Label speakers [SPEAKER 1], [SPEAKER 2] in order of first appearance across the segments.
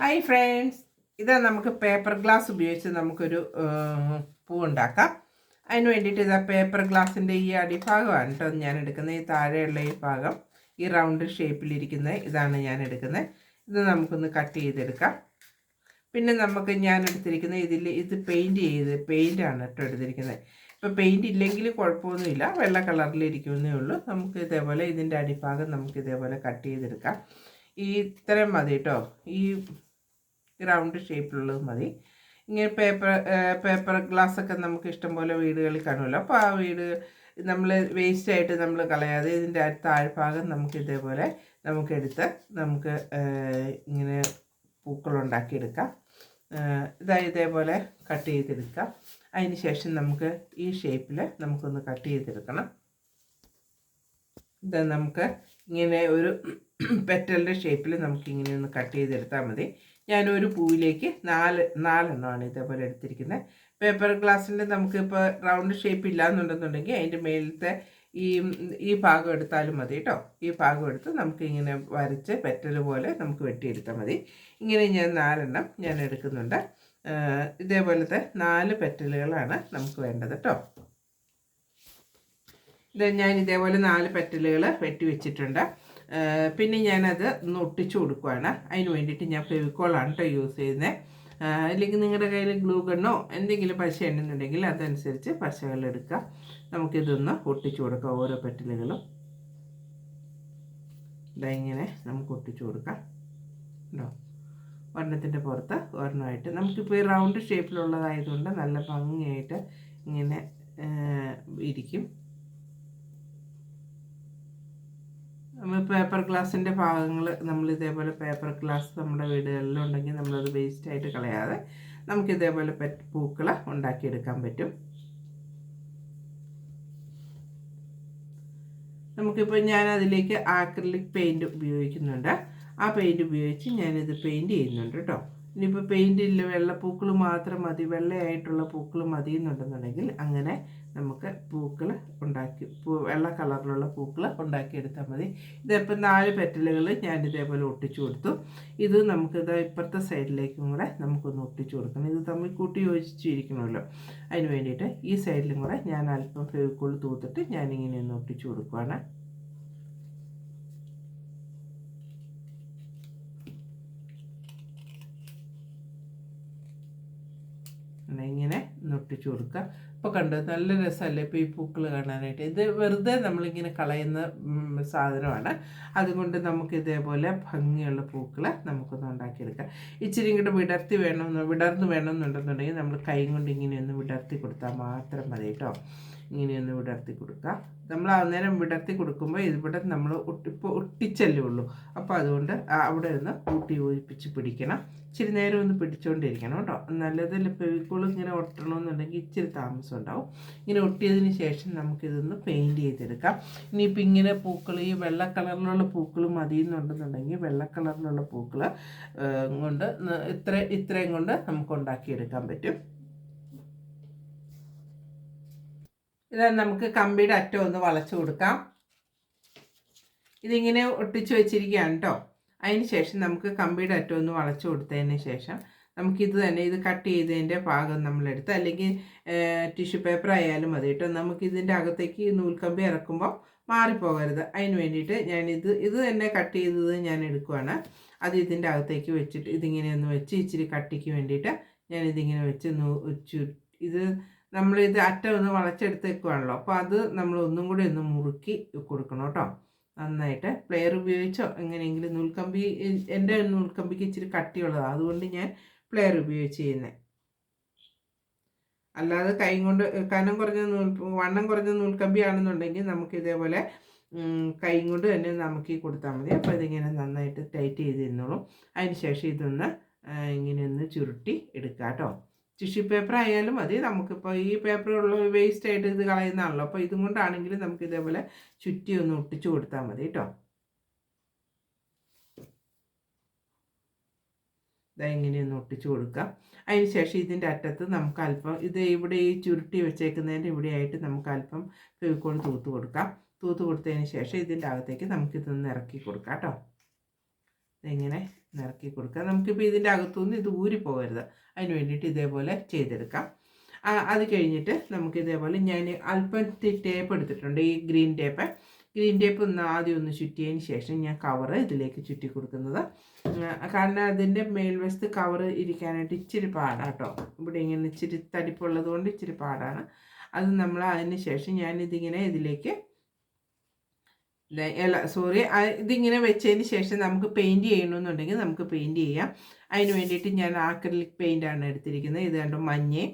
[SPEAKER 1] Hi friends ഇത് നമുക്ക് paper glass ഉപയോഗിച്ച് നമുക്കൊരു പൂ ഉണ്ടാക്കാം അതിന് വേണ്ടിയിട്ട് ഇതാ പേപ്പർ ഗ്ലാസിന്റെ ഈ അടിഭാഗമാണ് കേട്ടോ ഞാൻ എടുക്കുന്നത്. ഈ താഴെയുള്ള ഈ ഭാഗം ഈ റൗണ്ട് ഷേപ്പിലിരിക്കുന്നത് ഇതാണ് ഞാൻ എടുക്കുന്നത്. ഇത് നമുക്കൊന്ന് കട്ട് ചെയ്തെടുക്കാം. പിന്നെ നമുക്ക് ഞാൻ എടുത്തിരിക്കുന്ന ഇതിൽ ഇത് പെയിന്റ് ചെയ്ത് പെയിന്റാണ് കേട്ടോ എടുത്തിരിക്കുന്നത്. ഇപ്പോൾ പെയിന്റ് ഇല്ലെങ്കിൽ കുഴപ്പമൊന്നുമില്ല. വെള്ള കളറിലിരിക്കുന്നേ ഉള്ളൂ. നമുക്ക് ഇതേപോലെ ഇതിന്റെ അടിഭാഗം നമുക്ക് ഇതേപോലെ കട്ട് ചെയ്തെടുക്കാം. ഈ ഇത്രയും മതി കേട്ടോ. ഈ റൗണ്ട് ഷേപ്പിലുള്ളത് മതി. ഇങ്ങനെ പേപ്പർ പേപ്പർ ഗ്ലാസ് ഒക്കെ നമുക്ക് ഇഷ്ടംപോലെ വീടുകളിൽ കാണുമല്ലോ. അപ്പോൾ ആ വീട് നമ്മൾ വേസ്റ്റ് ആയിട്ട് നമ്മൾ കളയാതെ ഇതിന്റെ താഴ്ഭാഗം നമുക്ക് ഇതേപോലെ നമുക്കെടുത്ത് നമുക്ക് ഇങ്ങനെ പൂക്കളുണ്ടാക്കിയെടുക്കാം ഇതായി ഇതേപോലെ കട്ട് ചെയ്തെടുക്കാം. അതിന് ശേഷം നമുക്ക് ഈ ഷേപ്പിൽ നമുക്കൊന്ന് കട്ട് ചെയ്തെടുക്കണം. ഇത് നമുക്ക് ഇങ്ങനെ ഒരു പെറ്റലിന്റെ ഷേപ്പിൽ നമുക്കിങ്ങനെ ഒന്ന് കട്ട് ചെയ്തെടുത്താൽ മതി. ഞാനൊരു പൂവിലേക്ക് നാല് നാലെണ്ണമാണ് ഇതേപോലെ എടുത്തിരിക്കുന്നത്. പേപ്പർ ഗ്ലാസ്സിന്റെ നമുക്കിപ്പോൾ റൗണ്ട് ഷേപ്പ് ഇല്ലാന്നുണ്ടെന്നുണ്ടെങ്കിൽ അതിന്റെ മേലത്തെ ഈ ഈ ഭാഗം എടുത്താലും മതി കേട്ടോ. ഈ ഭാഗം എടുത്ത് നമുക്ക് ഇങ്ങനെ വരച്ച് പെറ്റൽ പോലെ നമുക്ക് വെട്ടിയെടുത്താൽ മതി. ഇങ്ങനെ ഞാൻ നാലെണ്ണം ഞാൻ എടുക്കുന്നുണ്ട്. ഇതേപോലത്തെ നാല് പെറ്റലുകളാണ് നമുക്ക് വേണ്ടത് കേട്ടോ. ഇത് ഞാൻ ഇതേപോലെ നാല് പെറ്റലുകൾ വെട്ടി വെച്ചിട്ടുണ്ട്. പിന്നെ ഞാനത് ഒന്ന് ഒട്ടിച്ചു കൊടുക്കുകയാണ് അതിന് വേണ്ടിയിട്ട് ഞാൻ ഫെവിക്കോളാണ് കേട്ടോ യൂസ് ചെയ്യുന്നത് അല്ലെങ്കിൽ നിങ്ങളുടെ കയ്യിൽ ഗ്ലൂ ഗണ്ണോ എന്തെങ്കിലും പശ ഉണ്ടെന്നുണ്ടെങ്കിൽ അതനുസരിച്ച് പശകളെടുക്കുക നമുക്കിതൊന്ന് ഒട്ടിച്ചു കൊടുക്കാം ഓരോ പെറ്റലുകളും. ഇങ്ങനെ നമുക്ക് ഒട്ടിച്ചു കൊടുക്കാം. ഉണ്ടോ ഒരെണ്ണത്തിന്റെ പുറത്ത് ഒരെണ്ണമായിട്ട്. നമുക്കിപ്പോൾ ഈ റൗണ്ട് ഷേപ്പിലുള്ളതായതുകൊണ്ട് നല്ല ഭംഗിയായിട്ട് ഇങ്ങനെ ഇരിക്കും. നമ്മൾ പേപ്പർ ഗ്ലാസിന്റെ ഭാഗങ്ങൾ നമ്മൾ ഇതേപോലെ പേപ്പർ ഗ്ലാസ് നമ്മുടെ വീടുകളിലുണ്ടെങ്കിൽ നമ്മളത് വേസ്റ്റായിട്ട് കളയാതെ നമുക്ക് ഇതേപോലെ പെറ്റ് പൂക്കൾ ഉണ്ടാക്കിയെടുക്കാൻ പറ്റും. നമുക്കിപ്പോൾ ഞാൻ അതിലേക്ക് ആക്രിലിക് പെയിന്റ് ഉപയോഗിക്കുന്നുണ്ട്. ആ പെയിന്റ് ഉപയോഗിച്ച് ഞാനിത് പെയിന്റ് ചെയ്യുന്നുണ്ട് കേട്ടോ ഇനിയിപ്പോൾ പെയിന്റ് ഇല്ല വെള്ളപ്പൂക്കൾ മാത്രം മതി വെള്ളയായിട്ടുള്ള പൂക്കൾ മതി എന്നുണ്ടെന്നുണ്ടെങ്കിൽ അങ്ങനെ നമുക്ക് പൂക്കൾ ഉണ്ടാക്കി പൂ വെള്ള കളറിലുള്ള പൂക്കൾ ഉണ്ടാക്കിയെടുത്താൽ മതി. ഇതിപ്പോൾ നാല് പെറ്റലുകൾ ഞാൻ ഇതേപോലെ ഒട്ടിച്ചു കൊടുത്തു. ഇത് നമുക്ക് ഇതാ ഇപ്പുറത്തെ സൈഡിലേക്കും കൂടെ നമുക്കൊന്ന് ഒട്ടിച്ചു കൊടുക്കണം. ഇത് തമ്മിൽ കൂട്ടി യോജിച്ചിരിക്കണമല്ലോ. അതിന് വേണ്ടിയിട്ട് ഈ സൈഡിലും കൂടെ ഞാൻ അല്പം ഫെവിക്കോൾ തൂത്തിട്ട് ഞാനിങ്ങനെ ഒന്ന് ഒട്ടിച്ചു കൊടുക്കുകയാണ് ഇങ്ങനെ നൊട്ടിച്ചു കൊടുക്കുക. ഇപ്പോൾ കണ്ട് നല്ല രസമല്ലേ? ഇപ്പോൾ ഈ പൂക്കൾ കാണാനായിട്ട്. ഇത് വെറുതെ നമ്മളിങ്ങനെ കളയുന്ന സാധനമാണ്. അതുകൊണ്ട് നമുക്ക് ഇതേപോലെ ഭംഗിയുള്ള പൂക്കൾ നമുക്കൊന്ന് ഉണ്ടാക്കിയെടുക്കാം. ഇച്ചിരി ഇങ്ങോട്ട് വിടർത്തി വേണമെന്ന് വിടർന്ന് വേണമെന്നുണ്ടെന്നുണ്ടെങ്കിൽ നമ്മൾ കൈ കൊണ്ട് ഇങ്ങനെയൊന്ന് വിടർത്തി കൊടുത്താൽ മാത്രം മതി കേട്ടോ. ഇങ്ങനെയൊന്ന് വിടർത്തി കൊടുക്കുക. നമ്മൾ അന്നേരം വിടർത്തി കൊടുക്കുമ്പോൾ ഇവിടെ നമ്മൾ ഇപ്പോൾ ഒട്ടിച്ചല്ലേ ഉള്ളൂ. അപ്പോൾ അതുകൊണ്ട് അവിടെ ഒന്ന് കൂട്ടി യോജിപ്പിച്ച് പിടിക്കണം. ഇച്ചിരി നേരം ഒന്ന് പിടിച്ചുകൊണ്ടിരിക്കണം കേട്ടോ. നല്ലത് ഫെവിക്കോൾ ഇങ്ങനെ ഒട്ടണമെന്നുണ്ടെങ്കിൽ ഇച്ചിരി താമസം ഉണ്ടാവും. ഇങ്ങനെ ഒട്ടിയതിന് ശേഷം നമുക്കിതൊന്ന് പെയിന്റ് ചെയ്തെടുക്കാം. ഇനിയിപ്പോൾ ഇങ്ങനെ പൂക്കൾ ഈ വെള്ള കളറിലുള്ള പൂക്കൾ മതി എന്നുണ്ടെന്നുണ്ടെങ്കിൽ വെള്ള കളറിലുള്ള പൂക്കൾ കൊണ്ട് ഇത്ര ഇത്രയും കൊണ്ട് നമുക്ക് ഉണ്ടാക്കിയെടുക്കാൻ പറ്റും. ഇതാ നമുക്ക് കമ്പിയുടെ അറ്റം ഒന്ന് വളച്ചു കൊടുക്കാം. ഇതിങ്ങനെ ഒട്ടിച്ചു വെച്ചിരിക്കുകയാണ് കേട്ടോ. അതിന് ശേഷം നമുക്ക് കമ്പിയുടെ അറ്റം ഒന്ന് വളച്ചു കൊടുത്തതിന് ശേഷം നമുക്കിത് തന്നെ ഇത് കട്ട് ചെയ്തതിന്റെ ഭാഗം നമ്മളെടുത്ത് അല്ലെങ്കിൽ ടിഷ്യൂ പേപ്പർ ആയാലും മതി കേട്ടോ. നമുക്കിതിന്റെ അകത്തേക്ക് നൂൽക്കമ്പി ഇറക്കുമ്പോൾ മാറിപ്പോകരുത്. അതിന് വേണ്ടിയിട്ട് ഞാനിത് ഇത് തന്നെ കട്ട് ചെയ്തത് ഞാൻ എടുക്കുവാണ്. അത് ഇതിന്റെ അകത്തേക്ക് വെച്ചിട്ട് ഇതിങ്ങനെ ഒന്ന് വെച്ച് ഇച്ചിരി കട്ടിക്ക് വേണ്ടിയിട്ട് ഞാനിതിങ്ങനെ വെച്ച് നൂ ഇത് നമ്മളിത് അറ്റം ഒന്ന് വളച്ചെടുത്തേക്കുവാണല്ലോ. അപ്പോൾ അത് നമ്മൾ ഒന്നും കൂടി ഒന്ന് മുറുക്കി കൊടുക്കണം കേട്ടോ. നന്നായിട്ട്. പ്ലെയർ ഉപയോഗിച്ചോ എങ്ങനെയെങ്കിലും നൂൽക്കമ്പി എന്റെ നൂൽക്കമ്പിക്ക് ഇച്ചിരി കട്ടിയുള്ളതാണ് അതുകൊണ്ട് ഞാൻ പ്ലെയർ ഉപയോഗിച്ച് ചെയ്യുന്നത് അല്ലാതെ കൈ കൊണ്ട് കനം കുറഞ്ഞ നൂൽ വണ്ണം കുറഞ്ഞ നൂൽക്കമ്പി ആണെന്നുണ്ടെങ്കിൽ നമുക്ക് ഇതേപോലെ കൈ കൊണ്ട് തന്നെ നമുക്ക് ഈ കൊടുത്താൽ മതി. അപ്പോൾ ഇതിങ്ങനെ നന്നായിട്ട് ടൈറ്റ് ചെയ്തിരുന്നോളും. അതിന് ശേഷം ഇതൊന്ന് ഇങ്ങനെ ഒന്ന് ചുരുട്ടി എടുക്കാം കേട്ടോ ടിഷ്യൂ പേപ്പർ ആയാലും മതി. നമുക്കിപ്പോൾ ഈ പേപ്പറുള്ള വേസ്റ്റ് ആയിട്ട് ഇത് കളയുന്നതാണല്ലോ. അപ്പോൾ ഇതും കൊണ്ടാണെങ്കിലും നമുക്ക് ഇതേപോലെ ചുറ്റി ഒന്ന് ഒട്ടിച്ചു കൊടുത്താൽ മതി കേട്ടോ ഇതാ ഇങ്ങനെയൊന്ന് ഒട്ടിച്ചു കൊടുക്കാം. അതിന് ശേഷം ഇതിന്റെ അറ്റത്ത് നമുക്ക് അല്പം ഇത് ഇവിടെ ഈ ചുരുട്ടി വെച്ചേക്കുന്നതിന്റെ ഇവിടെയായിട്ട് നമുക്ക് അല്പം ഫെവിക്കോൾ തൂത്ത് കൊടുക്കാം. തൂത്ത് കൊടുത്തതിന് ശേഷം ഇതിന്റെ അകത്തേക്ക് നമുക്കിതൊന്ന് ഇറക്കി കൊടുക്കാം കേട്ടോ ഇങ്ങനെ നിറക്കി കൊടുക്കുക. നമുക്കിപ്പോൾ ഇതിന്റെ അകത്തുനിന്ന് ഇത് ഊരി പോകരുത്. അതിന് വേണ്ടിയിട്ട് ഇതേപോലെ ചെയ്തെടുക്കാം. അത് കഴിഞ്ഞിട്ട് നമുക്ക് ഇതേപോലെ ഞാൻ അല്പം ടേപ്പ് എടുത്തിട്ടുണ്ട്. ഈ ഗ്രീൻ ടേപ്പ് ഗ്രീൻ ടേപ്പ് ഒന്ന് ആദ്യം ഒന്ന് ചുറ്റിയതിന് ശേഷം ഞാൻ കവറ് ഇതിലേക്ക് ചുറ്റി കൊടുക്കുന്നത്. കാരണം അതിന്റെ മേൽവശത്ത് കവറ് ഇരിക്കാനായിട്ട് ഇച്ചിരി പാടാണ് കേട്ടോ. ഇവിടെ ഇങ്ങനെ ഇച്ചിരി തടിപ്പുള്ളത് കൊണ്ട് ഇച്ചിരി പാടാണ്. അത് നമ്മൾ അതിന് ശേഷം ഞാനിതിങ്ങനെ ഇതിലേക്ക് അല്ല സോറി ഇതിങ്ങനെ വെച്ചതിന് ശേഷം നമുക്ക് പെയിന്റ് ചെയ്യണമെന്നുണ്ടെങ്കിൽ നമുക്ക് പെയിന്റ് ചെയ്യാം. അതിന് വേണ്ടിയിട്ട് ഞാൻ ആക്രിലിക് പെയിന്റാണ് എടുത്തിരിക്കുന്നത്. ഇത് കണ്ടു മഞ്ഞയും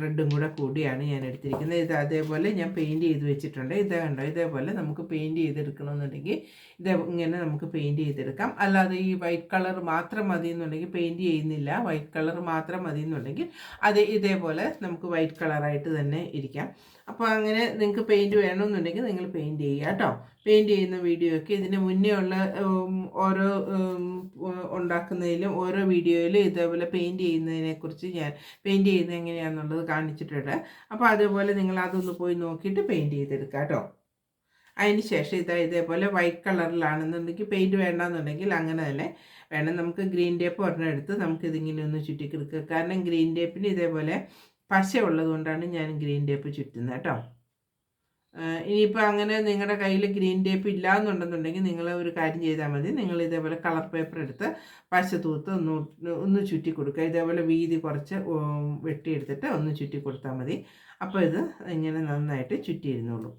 [SPEAKER 1] റെഡും കൂടെ കൂടിയാണ് ഞാൻ എടുത്തിരിക്കുന്നത്. ഇത് അതേപോലെ ഞാൻ പെയിന്റ് ചെയ്ത് വെച്ചിട്ടുണ്ട്. ഇത് കണ്ടോ? ഇതേപോലെ നമുക്ക് പെയിന്റ് ചെയ്തെടുക്കണമെന്നുണ്ടെങ്കിൽ ഇത് ഇങ്ങനെ നമുക്ക് പെയിന്റ് ചെയ്തെടുക്കാം. അല്ലാതെ ഈ വൈറ്റ് കളർ മാത്രം മതി എന്നുണ്ടെങ്കിൽ പെയിന്റ് ചെയ്യുന്നില്ല. വൈറ്റ് കളർ മാത്രം മതി എന്നുണ്ടെങ്കിൽ അത് ഇതേപോലെ നമുക്ക് വൈറ്റ് കളറായിട്ട് തന്നെ ഇരിക്കാം. അപ്പോൾ അങ്ങനെ നിങ്ങൾക്ക് പെയിന്റ് വേണമെന്നുണ്ടെങ്കിൽ നിങ്ങൾ പെയിന്റ് ചെയ്യുക കേട്ടോ. പെയിന്റ് ചെയ്യുന്ന വീഡിയോ ഒക്കെ ഇതിന് മുന്നേ ഉള്ള ഓരോ ഉണ്ടാക്കുന്നതിലും ഓരോ വീഡിയോയിലും ഇതേപോലെ പെയിന്റ് ചെയ്യുന്നതിനെക്കുറിച്ച് ഞാൻ പെയിന്റ് ചെയ്യുന്നത് എങ്ങനെയാണെന്നുള്ളത് കാണിച്ചിട്ടുണ്ട്. അപ്പോൾ അതേപോലെ നിങ്ങൾ അതൊന്ന് പോയി നോക്കിയിട്ട് പെയിന്റ് ചെയ്തെടുക്കുക കേട്ടോ. അതിന് ശേഷം ഇതാ ഇതേപോലെ വൈറ്റ് കളറിലാണെന്നുണ്ടെങ്കിൽ പെയിന്റ് വേണ്ടെന്നുണ്ടെങ്കിൽ അങ്ങനെ തന്നെ വേണം നമുക്ക് ഗ്രീൻ ടേപ്പ് ഒരെണ്ണം എടുത്ത് നമുക്ക് ഇതിങ്ങനെ ഒന്ന് ചുറ്റിക്കെടുക്കുക കാരണം ഗ്രീൻ ടേപ്പിന് ഇതേപോലെ പശ ഉള്ളതുകൊണ്ടാണ് ഞാൻ ഗ്രീൻ ടേപ്പ് ചുറ്റുന്നത് കേട്ടോ. ഇനിയിപ്പോൾ അങ്ങനെ നിങ്ങളുടെ കയ്യിൽ ഗ്രീൻ ടേപ്പ് ഇല്ല എന്നുണ്ടെന്നുണ്ടെങ്കിൽ നിങ്ങൾ ഒരു കാര്യം ചെയ്താൽ മതി. നിങ്ങൾ ഇതേപോലെ കളർ പേപ്പർ എടുത്ത് പശ തൂത്ത് ഒന്ന് ഒന്ന് ചുറ്റി കൊടുക്കുക. ഇതേപോലെ വീതി കുറച്ച് വെട്ടിയെടുത്തിട്ട് ഒന്ന് ചുറ്റി കൊടുത്താൽ മതി. അപ്പോൾ ഇത് ഇങ്ങനെ നന്നായിട്ട് ചുറ്റിയിരുന്നുള്ളൂ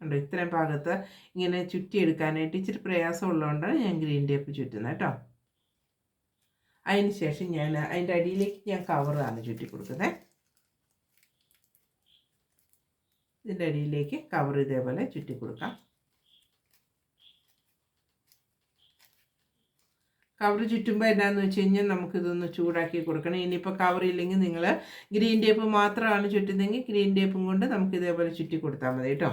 [SPEAKER 1] ഉണ്ടോ ഇത്രയും ഭാഗത്ത് ഇങ്ങനെ ചുറ്റിയെടുക്കാനായിട്ട് ഇച്ചിരി പ്രയാസമുള്ളതുകൊണ്ടാണ് ഞാൻ ഗ്രീൻ ടേപ്പ് ചുറ്റുന്നത് കേട്ടോ അതിന് ശേഷം ഞാൻ അതിന്റെ അടിയിലേക്ക് ഞാൻ കവറാണ് ചുറ്റി കൊടുക്കുന്നത് ഇതിന്റെ അടിയിലേക്ക് കവർ ഇതേപോലെ ചുറ്റി കൊടുക്കാം. കവർ ചുറ്റുമ്പോൾ എന്നാന്ന് വെച്ച് കഴിഞ്ഞാൽ നമുക്കിതൊന്ന് ചൂടാക്കി കൊടുക്കണം. ഇനിയിപ്പോൾ കവർ ഇല്ലെങ്കിൽ നിങ്ങൾ ഗ്രീൻ ടേപ്പ് മാത്രമാണ് ചുറ്റുന്നതെങ്കിൽ ഗ്രീൻ ടേപ്പും കൊണ്ട് നമുക്ക് ഇതേപോലെ ചുറ്റി കൊടുത്താൽ മതി കേട്ടോ.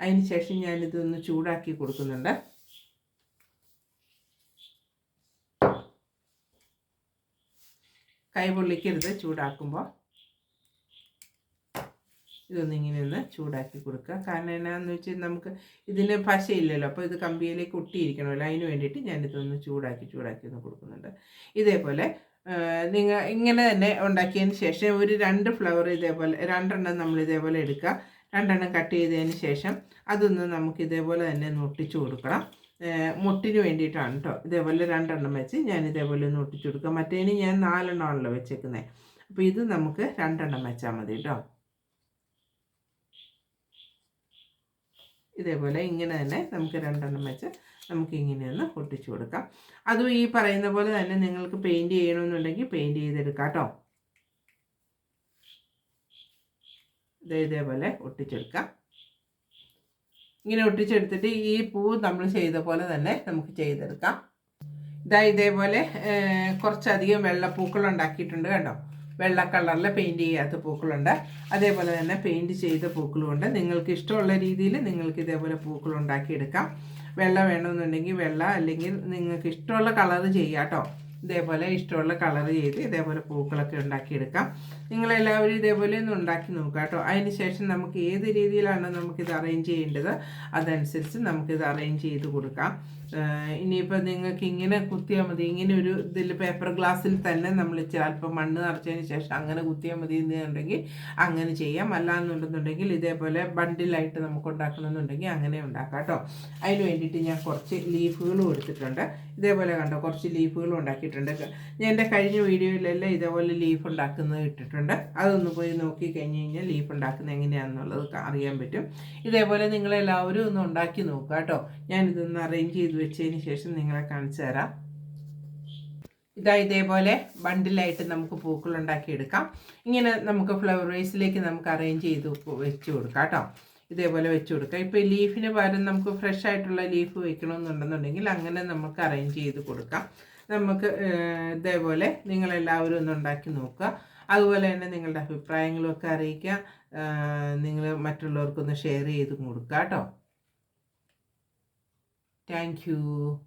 [SPEAKER 1] അതിന് ശേഷം ഞാനിതൊന്ന് ചൂടാക്കി കൊടുക്കുന്നുണ്ട്. കൈ പൊള്ളിക്കരുത് ചൂടാക്കുമ്പോൾ ഇതൊന്ന് ഇങ്ങനെ ഒന്ന് ചൂടാക്കി കൊടുക്കുക. കാരണം എന്നാന്ന് വെച്ചാൽ നമുക്ക് ഇതിൽ പശയില്ലല്ലോ. അപ്പോൾ ഇത് കമ്പിയിലേക്ക് ഒട്ടിയിരിക്കണമല്ലോ അതിന് വേണ്ടിയിട്ട് ഞാനിതൊന്ന് ചൂടാക്കി ചൂടാക്കി ഒന്ന് കൊടുക്കുന്നുണ്ട്. ഇതേപോലെ നിങ്ങൾ ഇങ്ങനെ തന്നെ ഉണ്ടാക്കിയതിന് ശേഷം ഒരു രണ്ട് ഫ്ലവർ ഇതേപോലെ രണ്ടെണ്ണം നമ്മൾ ഇതേപോലെ എടുക്കുക. രണ്ടെണ്ണം കട്ട് ചെയ്തതിന് ശേഷം അതൊന്ന് നമുക്ക് ഇതേപോലെ തന്നെ ഒട്ടിച്ചു കൊടുക്കണം. മുട്ടിന് വേണ്ടിയിട്ടാണ് കേട്ടോ ഇതേപോലെ രണ്ടെണ്ണം വെച്ച് ഞാൻ ഇതേപോലെ ഒന്ന് ഒട്ടിച്ചു കൊടുക്കുക. മറ്റേതിന് ഞാൻ നാലെണ്ണമാണല്ലോ വെച്ചേക്കുന്നത് അപ്പോൾ ഇത് നമുക്ക് രണ്ടെണ്ണം വെച്ചാൽ മതി കേട്ടോ ഇതേപോലെ ഇങ്ങനെ തന്നെ നമുക്ക് രണ്ടെണ്ണം വെച്ച് നമുക്ക് ഇങ്ങനെ ഒന്ന് ഒട്ടിച്ചു കൊടുക്കാം. അതും ഈ പറയുന്ന പോലെ തന്നെ നിങ്ങൾക്ക് പെയിന്റ് ചെയ്യണമെന്നുണ്ടെങ്കിൽ പെയിന്റ് ചെയ്തെടുക്കാം കേട്ടോ. ഇതേപോലെ ഒട്ടിച്ചെടുക്കാം. ഇങ്ങനെ ഒട്ടിച്ചെടുത്തിട്ട് ഈ പൂ നമ്മൾ ചെയ്ത പോലെ തന്നെ നമുക്ക് ചെയ്തെടുക്കാം. ഇതാ ഇതേപോലെ കുറച്ചധികം വെള്ളപ്പൂക്കൾ ഉണ്ടാക്കിയിട്ടുണ്ട് കേട്ടോ. വെള്ള കളറിൽ പെയിന്റ് ചെയ്യാത്ത പൂക്കളുണ്ട്. അതേപോലെ തന്നെ പെയിന്റ് ചെയ്ത പൂക്കളുമുണ്ട്. നിങ്ങൾക്ക് ഇഷ്ടമുള്ള രീതിയിൽ നിങ്ങൾക്ക് ഇതേപോലെ പൂക്കൾ ഉണ്ടാക്കിയെടുക്കാം. വെള്ള വേണമെന്നുണ്ടെങ്കിൽ വെള്ള അല്ലെങ്കിൽ നിങ്ങൾക്ക് ഇഷ്ടമുള്ള കളർ ചെയ്യാട്ടോ ഇതേപോലെ ഇഷ്ടമുള്ള കളർ ചെയ്ത് ഇതേപോലെ പൂക്കളൊക്കെ ഉണ്ടാക്കിയെടുക്കാം. നിങ്ങളെല്ലാവരും ഇതേപോലെ ഒന്ന് ഉണ്ടാക്കി നോക്കുക കേട്ടോ അതിന് ശേഷം നമുക്ക് ഏത് രീതിയിലാണ് നമുക്കിത് അറേഞ്ച് ചെയ്യേണ്ടത്? അതനുസരിച്ച് നമുക്കിത് അറേഞ്ച് ചെയ്ത് കൊടുക്കാം. ഇനിയിപ്പോൾ നിങ്ങൾക്ക് ഇങ്ങനെ കുത്തിയാൽ മതി. ഇങ്ങനെ ഒരു ഇതിൽ പേപ്പർ ഗ്ലാസ്സിൽ തന്നെ നമ്മൾ ചിലപ്പോൾ മണ്ണ് നിറച്ചതിന് ശേഷം അങ്ങനെ കുത്തിയാൽ മതി എന്നുണ്ടെങ്കിൽ അങ്ങനെ ചെയ്യാം. അല്ലാന്നുണ്ടെന്നുണ്ടെങ്കിൽ ഇതേപോലെ ബണ്ടിലായിട്ട് നമുക്ക് ഉണ്ടാക്കണമെന്നുണ്ടെങ്കിൽ അങ്ങനെ ഉണ്ടാക്കാം കേട്ടോ. അതിന് വേണ്ടിയിട്ട് ഞാൻ കുറച്ച് ലീഫുകളും എടുത്തിട്ടുണ്ട്. ഇതേപോലെ കണ്ടോ കുറച്ച് ലീഫുകളും ഉണ്ടാക്കിയിട്ടുണ്ട്. ഞാൻ എന്റെ കഴിഞ്ഞ വീഡിയോയിലെല്ലാം ഇതേപോലെ ലീഫ് ഉണ്ടാക്കുന്നത് ഇട്ടിട്ടുണ്ട്. അതൊന്ന് പോയി നോക്കി കഴിഞ്ഞ് കഴിഞ്ഞാൽ ലീഫ് ഉണ്ടാക്കുന്നത് എങ്ങനെയാണെന്നുള്ളത് അറിയാൻ പറ്റും. ഇതേപോലെ നിങ്ങളെല്ലാവരും ഒന്ന് ഉണ്ടാക്കി നോക്കുക കേട്ടോ. ഞാനിതൊന്ന് അറേഞ്ച് ചെയ്ത് വെച്ചതിന് ശേഷം നിങ്ങളെ കാണിച്ചു തരാം. ഇതാ ഇതേപോലെ ബണ്ടിലായിട്ട് നമുക്ക് പൂക്കൾ ഉണ്ടാക്കിയെടുക്കാം. ഇങ്ങനെ നമുക്ക് ഫ്ലവർ വേസിലേക്ക് നമുക്ക് അറേഞ്ച് ചെയ്ത് വെച്ച് കൊടുക്കാം കേട്ടോ. ഇതേപോലെ വെച്ച് കൊടുക്കാം. ഇപ്പോൾ ലീഫിന് പകരം നമുക്ക് ഫ്രഷ് ആയിട്ടുള്ള ലീഫ് വെക്കണമെന്നുണ്ടെന്നുണ്ടെങ്കിൽ അങ്ങനെ നമുക്ക് അറേഞ്ച് ചെയ്ത് കൊടുക്കാം. നമുക്ക് ഇതേപോലെ നിങ്ങളെല്ലാവരും ഒന്ന് ഉണ്ടാക്കി നോക്കുക. അതുപോലെ തന്നെ നിങ്ങളുടെ അഭിപ്രായങ്ങളും ഒക്കെ അറിയിക്കുക നിങ്ങൾ മറ്റുള്ളവർക്കൊന്ന് ഷെയർ ചെയ്ത് കൊടുക്കുക കേട്ടോ. Thank you.